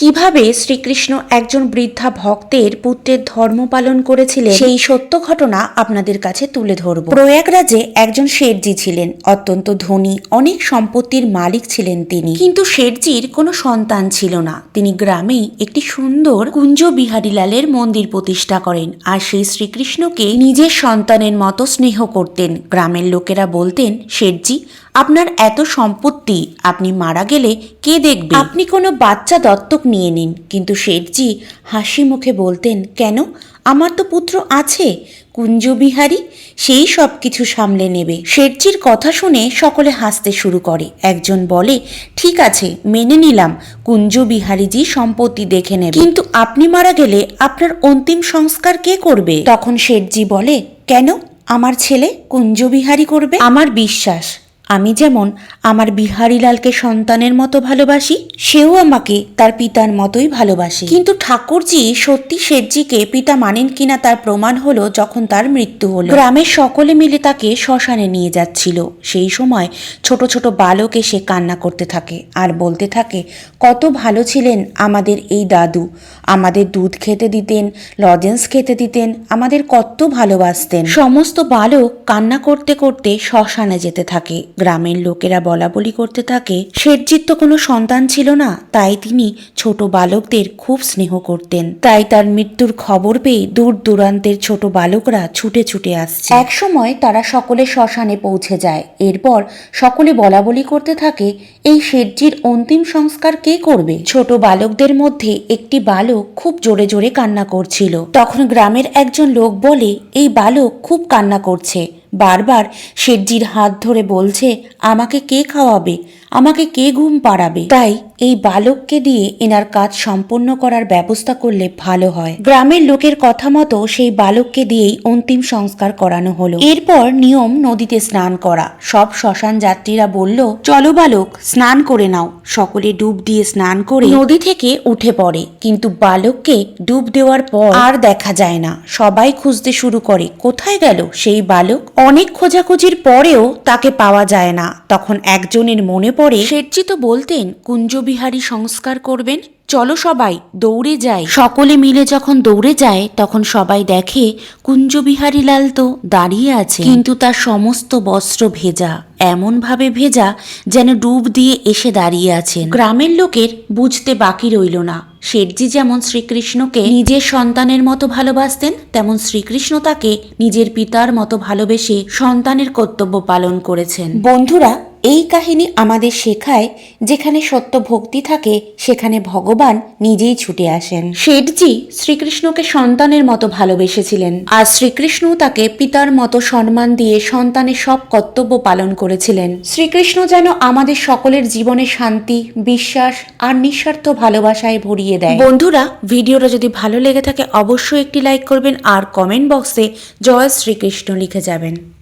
কীভাবে শ্রীকৃষ্ণ একজন বৃদ্ধা ভক্তের পুত্রের ধর্ম পালন করেছিলেন, সেই সত্য ঘটনা আপনাদের কাছে তুলে ধরব। প্রয়াগরাজে একজন শেঠজি ছিলেন, অত্যন্ত ধনী, অনেক সম্পত্তির মালিক ছিলেন তিনি। কিন্তু শেঠজির কোনো সন্তান ছিল না। তিনি গ্রামেই একটি সুন্দর কুঞ্জ বিহারীলালের মন্দির প্রতিষ্ঠা করেন আর সেই শ্রীকৃষ্ণকে নিজের সন্তানের মতো স্নেহ করতেন। গ্রামের লোকেরা বলতেন, শেঠজি আপনার এত সম্পত্তি, আপনি মারা গেলে কে দেখবে? আপনি কোনো বাচ্চা দত্তক নিয়ে নিন। কিন্তু শেঠজি হাসি মুখে বলতেন, কেন? আমার তো পুত্র আছে। কুঞ্জবিহারী, সেই সব কিছু সামলে নেবে। শেঠজির কথা শুনে সকলে হাসতে শুরু করে। একজন বলে, ঠিক আছে, মেনে নিলাম। কুঞ্জবিহারীজি সম্পত্তি দেখে নেবে। কিন্তু আপনি মারা গেলে আপনার অন্তিম সংস্কার কে করবে? তখন শেঠজি বলে, কেন? আমার ছেলে কুঞ্জবিহারী করবে? আমার বিশ্বাস আমি যেমন আমার বিহারীলালকে সন্তানের মতো ভালোবাসি, সেও আমাকে তার পিতার মতোই ভালোবাসে। কিন্তু ঠাকুরজি সত্যি শেঠজিকে পিতা মানেন কিনা তার প্রমাণ হলো যখন তার মৃত্যু হলো। গ্রামের সকলে মিলে তাকে শ্মশানে নিয়ে যাচ্ছিল। সেই সময় ছোট ছোট বালক এসে কান্না করতে থাকে আর বলতে থাকে, কত ভালো ছিলেন আমাদের এই দাদু। আমাদের দুধ খেতে দিতেন, লজেন্স খেতে দিতেন, আমাদের কত ভালোবাসতেন। সমস্ত বালক কান্না করতে করতে শ্মশানে যেতে থাকে। গ্রামের লোকেরা বলা বলি করতে থাকে শেঠজির তো কোনো সন্তান ছিল না, তাই তিনি ছোট বালকদের খুব স্নেহ করতেন। তাই তার মৃত্যুর খবর পেয়ে দূর দূরান্তের ছোট বালকরা ছুটে ছুটে আসছে। এক সময় তারা সকলে শ্মশানে পৌঁছে যায়। এরপর সকলে বলা বলি করতে থাকে, এই শেঠজির অন্তিম সংস্কার কে করবে? ছোট বালকদের মধ্যে একটি বালক খুব জোরে জোরে কান্না করছিল। তখন গ্রামের একজন লোক বলে, এই বালক খুব কান্না করছে। বারবার শেঠজির হাত ধরে বলছে, আমাকে কে খাওয়াবে? আমাকে কে ঘুম পাড়াবে? তাই এই বালককে দিয়ে এনার কাজ সম্পন্ন করার ব্যবস্থা করলে ভালো হয়। গ্রামের লোকের কথা মতো সেই বালককে দিয়েই অন্তিম সংস্কার করানো হলো। এরপর নিয়ম নদীতে স্নান করা। সব শ্মশান যাত্রীরা বলল, চলো বালক, স্নান করে নাও। সকলে ডুব দিয়ে স্নান করে নদী থেকে উঠে পড়ে। কিন্তু বালককে ডুব দেওয়ার পর আর দেখা যায় না। সবাই খুঁজতে শুরু করে, কোথায় গেল সেই বালক? অনেক খোঁজাখুঁজির পরেও তাকে পাওয়া যায় না। তখন একজনের মনে পড়ে শেঠজি তো বলতেন, কুঞ্জবিহারী সংস্কার করবেন। চলো সবাই দৌড়ে যাই। সকলে মিলে যখন দৌড়ে যায় তখন সবাই দেখে কুঞ্জবিহারী লাল তো দাঁড়িয়ে আছে। কিন্তু তার সমস্ত বস্ত্র ভেজা এমন ভাবে ভেজা যেন ডুব দিয়ে এসে দাঁড়িয়ে আছেন। গ্রামের লোকের বুঝতে বাকি রইল না। শেঠজি যেমন শ্রীকৃষ্ণকে নিজের সন্তানের মতো ভালোবাসতেন তেমন শ্রীকৃষ্ণ তাকে নিজের পিতার মতো ভালোবেসে সন্তানের কর্তব্য পালন করেছেন। বন্ধুরা এই কাহিনী আমাদের শেখায় যেখানে সত্য ভক্তি থাকে, সেখানে ভগবান নিজেই ছুটে আসেন। শেঠজি শ্রীকৃষ্ণকে সন্তানের মতো ভালোবেসেছিলেন। আর শ্রীকৃষ্ণ তাকে পিতার মতো সম্মান দিয়ে সন্তানের সব কর্তব্য পালন করেছিলেন। শ্রীকৃষ্ণ যেন আমাদের সকলের জীবনে শান্তি, বিশ্বাস আর নিঃস্বার্থ ভালোবাসায় ভরিয়ে দেয়। বন্ধুরা, ভিডিওটা যদি ভালো লেগে থাকে, অবশ্যই একটি লাইক করবেন আর কমেন্ট বক্সে জয় শ্রীকৃষ্ণ লিখে যাবেন।